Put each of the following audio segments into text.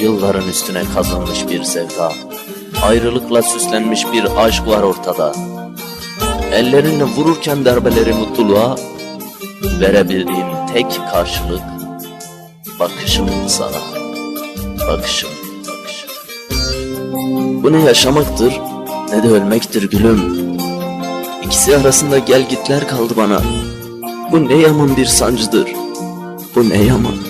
Yılların üstüne kazanmış bir sevda, ayrılıkla süslenmiş bir aşk var ortada. Ellerinle vururken darbeleri mutluluğa, verebildiğim tek karşılık bakışım sana. Bakışım, bakışım. Bu ne yaşamaktır ne de ölmektir gülüm. İkisi arasında gel gitler kaldı bana. Bu ne yaman bir sancıdır. Bu ne yaman.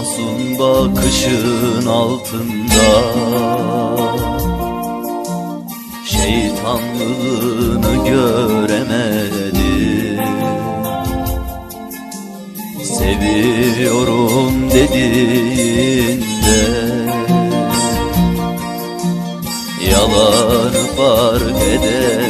masum bakışın altında. Şeytanlığını göremedim Seviyorum dediğinde. Yalanı fark edemedim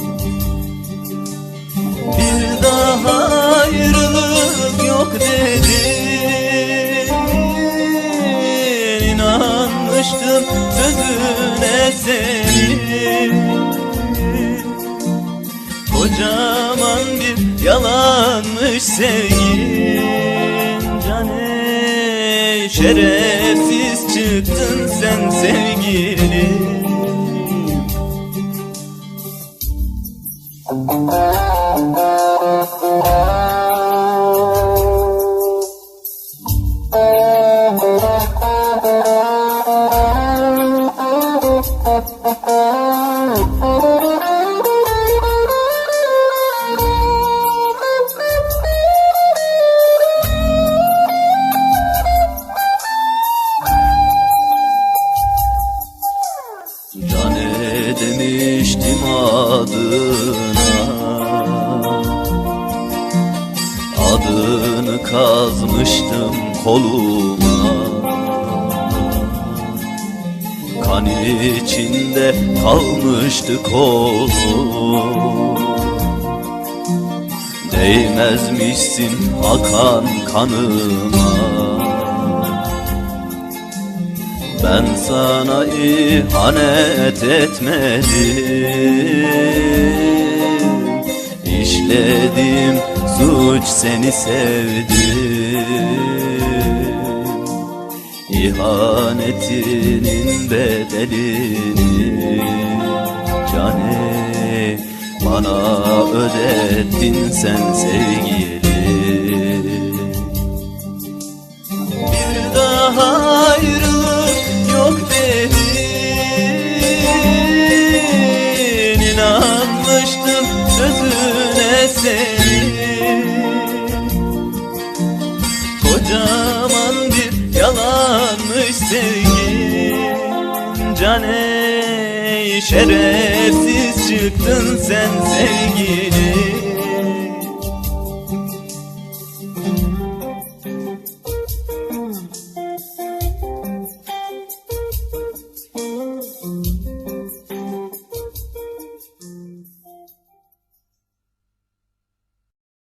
dedin İnanmıştım sözüne senin. Kocaman bir yalanmış sevgin. Cane şerefsiz çıktın sen sevgilim. Cane demiştim adına. Adını kazmıştım koluma. Kan içinde kalmıştı kolum. Değmezmişsin akan kanıma ben sana ihanet etmedim. İşledim suç seni sevdim. İhanetinin bedelini Cane bana ödettin sen sevgili bir daha dedin İnanmıştım sözüne senin. Kocaman bir yalanmış sevgin. Cane şerefsiz çıktın sen sevgilim